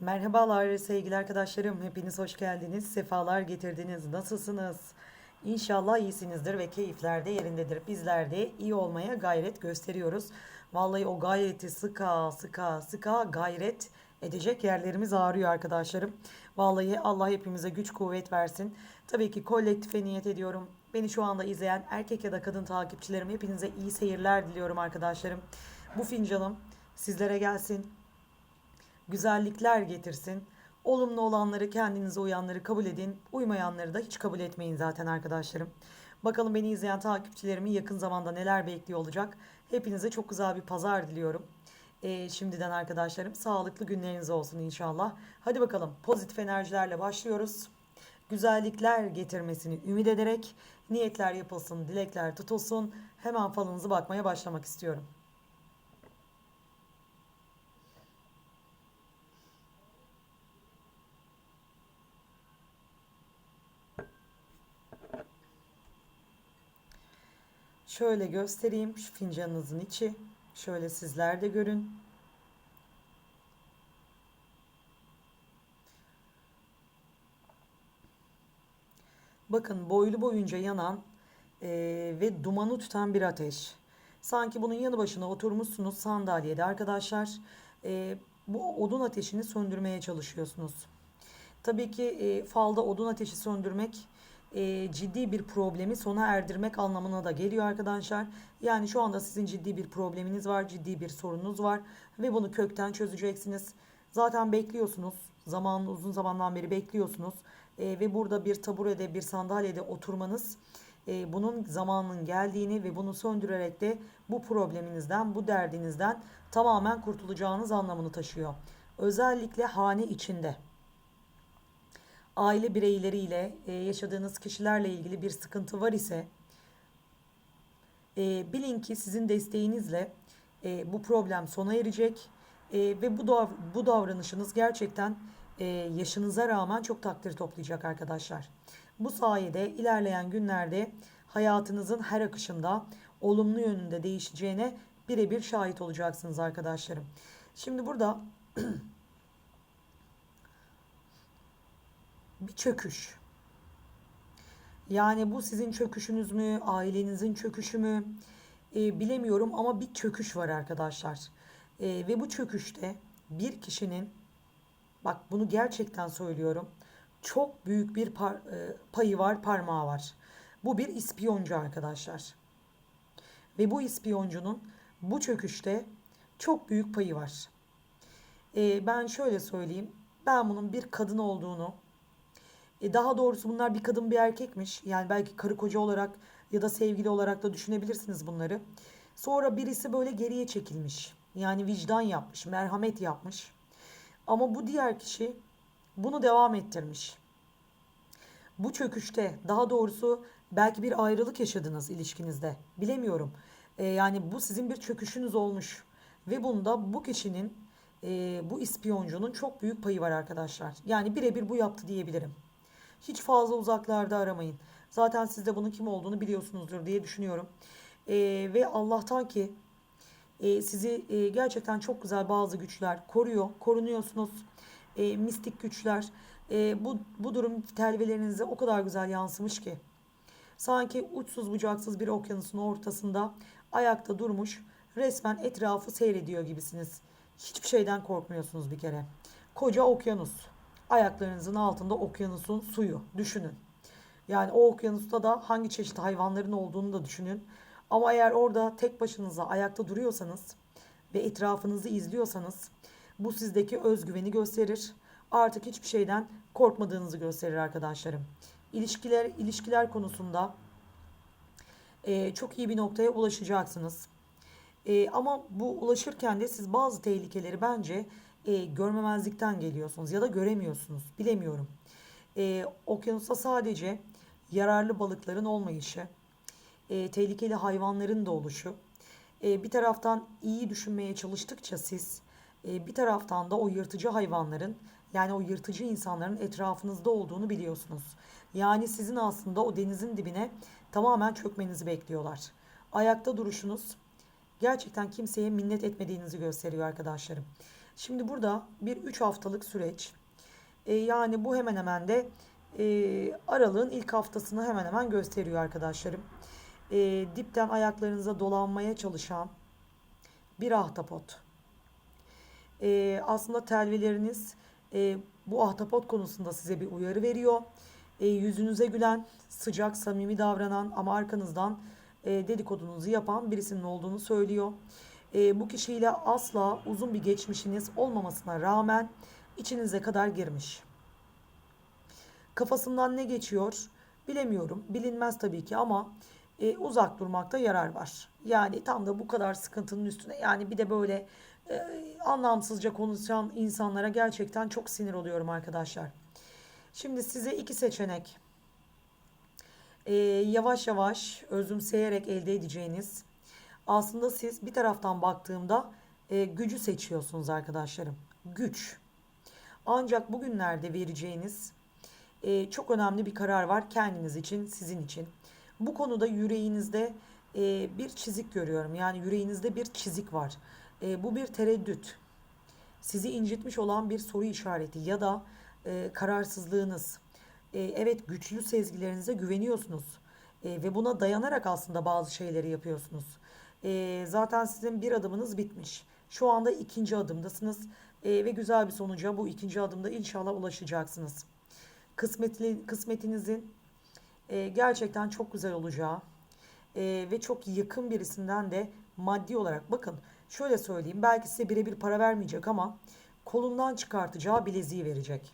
Merhabalar sevgili arkadaşlarım. Hepiniz hoş geldiniz. Sefalar getirdiniz. Nasılsınız? İnşallah iyisinizdir ve keyifler de yerindedir. Bizler de iyi olmaya gayret gösteriyoruz. Vallahi o gayreti sıka sıka sıka gayret edecek yerlerimiz ağrıyor arkadaşlarım. Vallahi Allah hepimize güç kuvvet versin. Tabii ki kolektife niyet ediyorum. Beni şu anda izleyen erkek ya da kadın takipçilerim hepinize iyi seyirler diliyorum arkadaşlarım. Bu fincanım sizlere gelsin güzellikler getirsin. Olumlu olanları kendinize uyanları kabul edin. Uymayanları da hiç kabul etmeyin zaten arkadaşlarım. Bakalım beni izleyen takipçilerimin yakın zamanda neler bekliyor olacak. Hepinize çok güzel bir pazar diliyorum. Ee, şimdiden arkadaşlarım sağlıklı günleriniz olsun inşallah. Hadi bakalım pozitif enerjilerle başlıyoruz. Güzellikler getirmesini ümit ederek niyetler yapılsın, dilekler tutulsun. Hemen falınızı bakmaya başlamak istiyorum. Şöyle göstereyim şu fincanınızın içi. Şöyle sizler de görün. Bakın boylu boyunca yanan eee, ve dumanı tutan bir ateş. Sanki bunun yanı başına oturmuşsunuz sandalyede arkadaşlar. Eee, bu odun ateşini söndürmeye çalışıyorsunuz. Tabii ki e, falda odun ateşi söndürmek e, ciddi bir problemi sona erdirmek anlamına da geliyor arkadaşlar. Yani şu anda sizin ciddi bir probleminiz var, ciddi bir sorununuz var ve bunu kökten çözeceksiniz. Zaten bekliyorsunuz. Zaman uzun zamandan beri bekliyorsunuz. E, ve burada bir taburede, bir sandalyede oturmanız e, bunun zamanının geldiğini ve bunu söndürerek de bu probleminizden, bu derdinizden tamamen kurtulacağınız anlamını taşıyor. Özellikle hane içinde aile bireyleriyle e, yaşadığınız kişilerle ilgili bir sıkıntı var ise e, bilin ki sizin desteğinizle e, bu problem sona erecek E, ve bu dav- bu davranışınız gerçekten e, yaşınıza rağmen çok takdir toplayacak arkadaşlar. Bu sayede ilerleyen günlerde hayatınızın her akışında olumlu yönünde değişeceğine birebir şahit olacaksınız arkadaşlarım. Şimdi burada bir çöküş. Yani bu sizin çöküşünüz mü, ailenizin çöküşü mü E, bilemiyorum ama bir çöküş var arkadaşlar. E, ve bu çöküşte bir kişinin, bak bunu gerçekten söylüyorum, çok büyük bir par- e, payı var, parmağı var. Bu bir ispiyoncu arkadaşlar. Ve bu ispiyoncunun bu çöküşte çok büyük payı var. E, ben şöyle söyleyeyim, ben bunun bir kadın olduğunu, e, daha doğrusu bunlar bir kadın bir erkekmiş. Yani belki karı koca olarak ya da sevgili olarak da düşünebilirsiniz bunları. Sonra birisi böyle geriye çekilmiş. Yani vicdan yapmış, merhamet yapmış. Ama bu diğer kişi bunu devam ettirmiş. Bu çöküşte daha doğrusu belki bir ayrılık yaşadınız ilişkinizde. Bilemiyorum. E, yani bu sizin bir çöküşünüz olmuş. Ve bunda bu kişinin e, bu ispiyoncunun çok büyük payı var arkadaşlar. Yani birebir bu yaptı diyebilirim. Hiç fazla uzaklarda aramayın. Zaten siz de bunun kim olduğunu biliyorsunuzdur diye düşünüyorum. Ee, ve Allah'tan ki e, sizi e, gerçekten çok güzel bazı güçler koruyor. Korunuyorsunuz. E, mistik güçler. E, bu, bu durum telvelerinize o kadar güzel yansımış ki. Sanki uçsuz bucaksız bir okyanusun ortasında ayakta durmuş resmen etrafı seyrediyor gibisiniz. Hiçbir şeyden korkmuyorsunuz bir kere. Koca okyanus. Ayaklarınızın altında okyanusun suyu. Düşünün. Yani o okyanusta da hangi çeşit hayvanların olduğunu da düşünün. Ama eğer orada tek başınıza ayakta duruyorsanız ve etrafınızı izliyorsanız bu sizdeki özgüveni gösterir. Artık hiçbir şeyden korkmadığınızı gösterir arkadaşlarım. İlişkiler ilişkiler konusunda e, çok iyi bir noktaya ulaşacaksınız. E, ama bu ulaşırken de siz bazı tehlikeleri bence e, görmemezlikten geliyorsunuz ya da göremiyorsunuz. Bilemiyorum. E, okyanusta sadece yararlı balıkların olmayışı, e, tehlikeli hayvanların da oluşu. E, bir taraftan iyi düşünmeye çalıştıkça siz, e, bir taraftan da o yırtıcı hayvanların yani o yırtıcı insanların etrafınızda olduğunu biliyorsunuz. Yani sizin aslında o denizin dibine tamamen çökmenizi bekliyorlar. Ayakta duruşunuz gerçekten kimseye minnet etmediğinizi gösteriyor arkadaşlarım. Şimdi burada bir 3 haftalık süreç. E, yani bu hemen hemen de e, aralığın ilk haftasını hemen hemen gösteriyor arkadaşlarım. E, dipten ayaklarınıza dolanmaya çalışan bir ahtapot. E, aslında telveleriniz e, bu ahtapot konusunda size bir uyarı veriyor. E, yüzünüze gülen, sıcak, samimi davranan ama arkanızdan e, dedikodunuzu yapan birisinin olduğunu söylüyor. E, bu kişiyle asla uzun bir geçmişiniz olmamasına rağmen içinize kadar girmiş. Kafasından ne geçiyor bilemiyorum. Bilinmez tabii ki ama e, uzak durmakta yarar var. Yani tam da bu kadar sıkıntının üstüne yani bir de böyle e, anlamsızca konuşan insanlara gerçekten çok sinir oluyorum arkadaşlar. Şimdi size iki seçenek e, yavaş yavaş özümseyerek elde edeceğiniz aslında siz bir taraftan baktığımda e, gücü seçiyorsunuz arkadaşlarım. Güç. Ancak bugünlerde vereceğiniz e, çok önemli bir karar var kendiniz için, sizin için. Bu konuda yüreğinizde e, bir çizik görüyorum. Yani yüreğinizde bir çizik var. E, bu bir tereddüt. Sizi incitmiş olan bir soru işareti ya da e, kararsızlığınız. E, evet güçlü sezgilerinize güveniyorsunuz. E, ve buna dayanarak aslında bazı şeyleri yapıyorsunuz. E, zaten sizin bir adımınız bitmiş. Şu anda ikinci adımdasınız. E, ve güzel bir sonuca bu ikinci adımda inşallah ulaşacaksınız. Kısmetli, kısmetinizin e, gerçekten çok güzel olacağı e, ve çok yakın birisinden de maddi olarak bakın şöyle söyleyeyim belki size birebir para vermeyecek ama kolundan çıkartacağı bileziği verecek.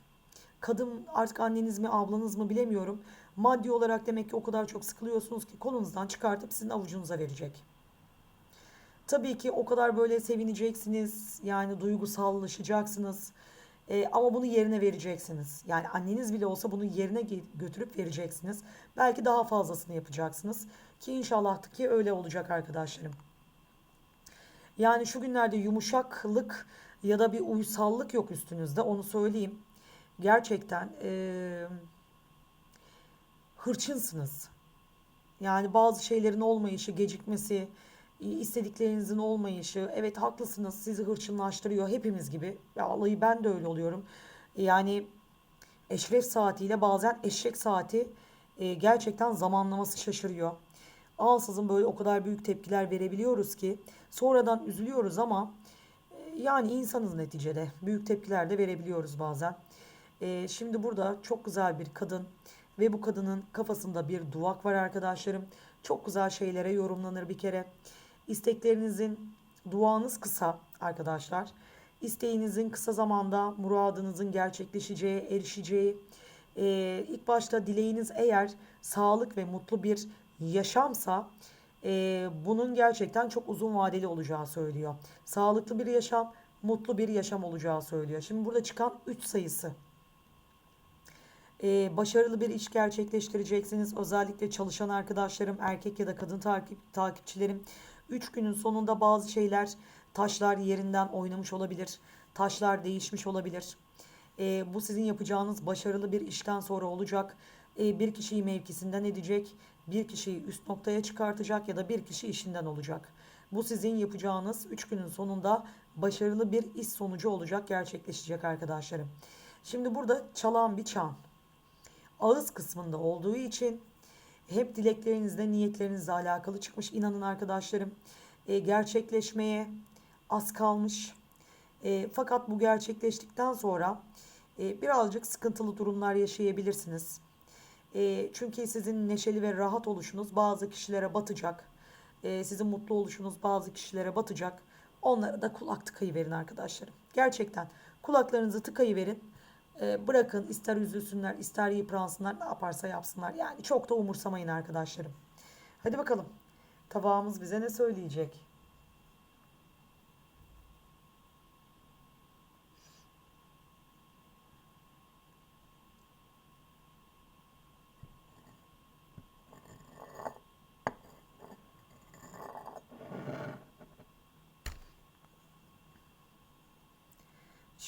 Kadın artık anneniz mi ablanız mı bilemiyorum. Maddi olarak demek ki o kadar çok sıkılıyorsunuz ki kolunuzdan çıkartıp sizin avucunuza verecek. Tabii ki o kadar böyle sevineceksiniz. Yani duygusallaşacaksınız. E, ama bunu yerine vereceksiniz. Yani anneniz bile olsa bunu yerine götürüp vereceksiniz. Belki daha fazlasını yapacaksınız. Ki inşallah ki öyle olacak arkadaşlarım. Yani şu günlerde yumuşaklık ya da bir uysallık yok üstünüzde onu söyleyeyim. Gerçekten e, hırçınsınız. Yani bazı şeylerin olmayışı, gecikmesi, istediklerinizin olmayışı. Evet haklısınız sizi hırçınlaştırıyor hepimiz gibi. Ya vallahi ben de öyle oluyorum. Yani eşref saatiyle bazen eşek saati e, gerçekten zamanlaması şaşırıyor. Ansızın böyle o kadar büyük tepkiler verebiliyoruz ki sonradan üzülüyoruz ama e, yani insanız neticede. Büyük tepkiler de verebiliyoruz bazen. E, şimdi burada çok güzel bir kadın ve bu kadının kafasında bir duvak var arkadaşlarım. Çok güzel şeylere yorumlanır bir kere. İsteklerinizin duanız kısa arkadaşlar. İsteğinizin kısa zamanda muradınızın gerçekleşeceği, erişeceği. Ee, ilk başta dileğiniz eğer sağlık ve mutlu bir yaşamsa e, bunun gerçekten çok uzun vadeli olacağı söylüyor. Sağlıklı bir yaşam, mutlu bir yaşam olacağı söylüyor. Şimdi burada çıkan 3 sayısı. Ee, başarılı bir iş gerçekleştireceksiniz. Özellikle çalışan arkadaşlarım, erkek ya da kadın takip, takipçilerim 3 günün sonunda bazı şeyler taşlar yerinden oynamış olabilir. Taşlar değişmiş olabilir. E, bu sizin yapacağınız başarılı bir işten sonra olacak. E, bir kişiyi mevkisinden edecek, bir kişiyi üst noktaya çıkartacak ya da bir kişi işinden olacak. Bu sizin yapacağınız 3 günün sonunda başarılı bir iş sonucu olacak, gerçekleşecek arkadaşlarım. Şimdi burada çalan bir çan. Ağız kısmında olduğu için hep dileklerinizle, niyetlerinizle alakalı çıkmış. İnanın arkadaşlarım e, gerçekleşmeye az kalmış. E, fakat bu gerçekleştikten sonra e, birazcık sıkıntılı durumlar yaşayabilirsiniz. E, çünkü sizin neşeli ve rahat oluşunuz bazı kişilere batacak. E, sizin mutlu oluşunuz bazı kişilere batacak. Onlara da kulak tıkayı verin arkadaşlarım. Gerçekten kulaklarınızı tıkayı verin. E, bırakın ister üzülsünler ister yıpransınlar ne yaparsa yapsınlar. Yani çok da umursamayın arkadaşlarım. Hadi bakalım tabağımız bize ne söyleyecek?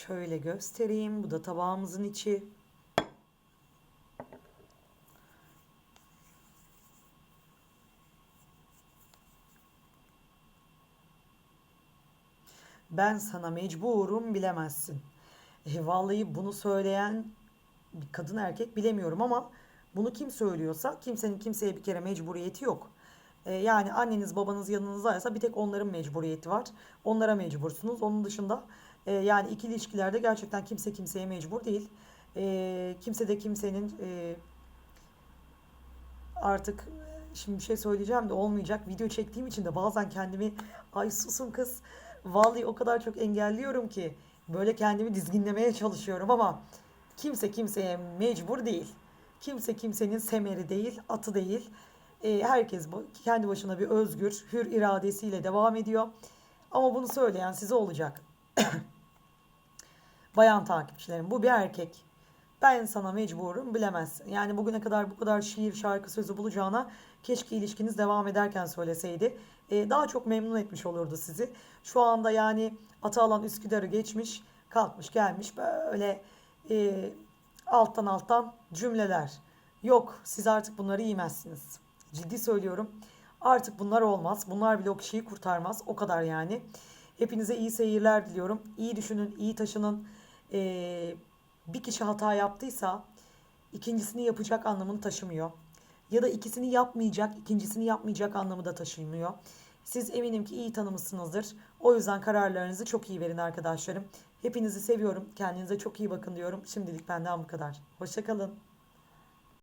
Şöyle göstereyim. Bu da tabağımızın içi. Ben sana mecburum bilemezsin. E, vallahi bunu söyleyen bir kadın erkek bilemiyorum ama bunu kim söylüyorsa kimsenin kimseye bir kere mecburiyeti yok. E, yani anneniz babanız yanınızdaysa bir tek onların mecburiyeti var. Onlara mecbursunuz. Onun dışında e, yani ikili ilişkilerde gerçekten kimse kimseye mecbur değil. E, kimse de kimsenin e, artık şimdi bir şey söyleyeceğim de olmayacak. Video çektiğim için de bazen kendimi ay susun kız. Vallahi o kadar çok engelliyorum ki böyle kendimi dizginlemeye çalışıyorum ama kimse kimseye mecbur değil. Kimse kimsenin semeri değil, atı değil. E, herkes kendi başına bir özgür, hür iradesiyle devam ediyor. Ama bunu söyleyen size olacak. Bayan takipçilerim bu bir erkek. Ben sana mecburum bilemezsin. Yani bugüne kadar bu kadar şiir şarkı sözü bulacağına keşke ilişkiniz devam ederken söyleseydi. Ee, daha çok memnun etmiş olurdu sizi. Şu anda yani Atalan Üsküdar'ı geçmiş kalkmış gelmiş böyle e, alttan alttan cümleler. Yok siz artık bunları yemezsiniz. Ciddi söylüyorum. Artık bunlar olmaz. Bunlar bile o kişiyi kurtarmaz. O kadar yani. Hepinize iyi seyirler diliyorum. İyi düşünün, iyi taşının. Ee, bir kişi hata yaptıysa ikincisini yapacak anlamını taşımıyor. Ya da ikisini yapmayacak, ikincisini yapmayacak anlamı da taşımıyor. Siz eminim ki iyi tanımışsınızdır. O yüzden kararlarınızı çok iyi verin arkadaşlarım. Hepinizi seviyorum. Kendinize çok iyi bakın diyorum. Şimdilik benden bu kadar. Hoşçakalın.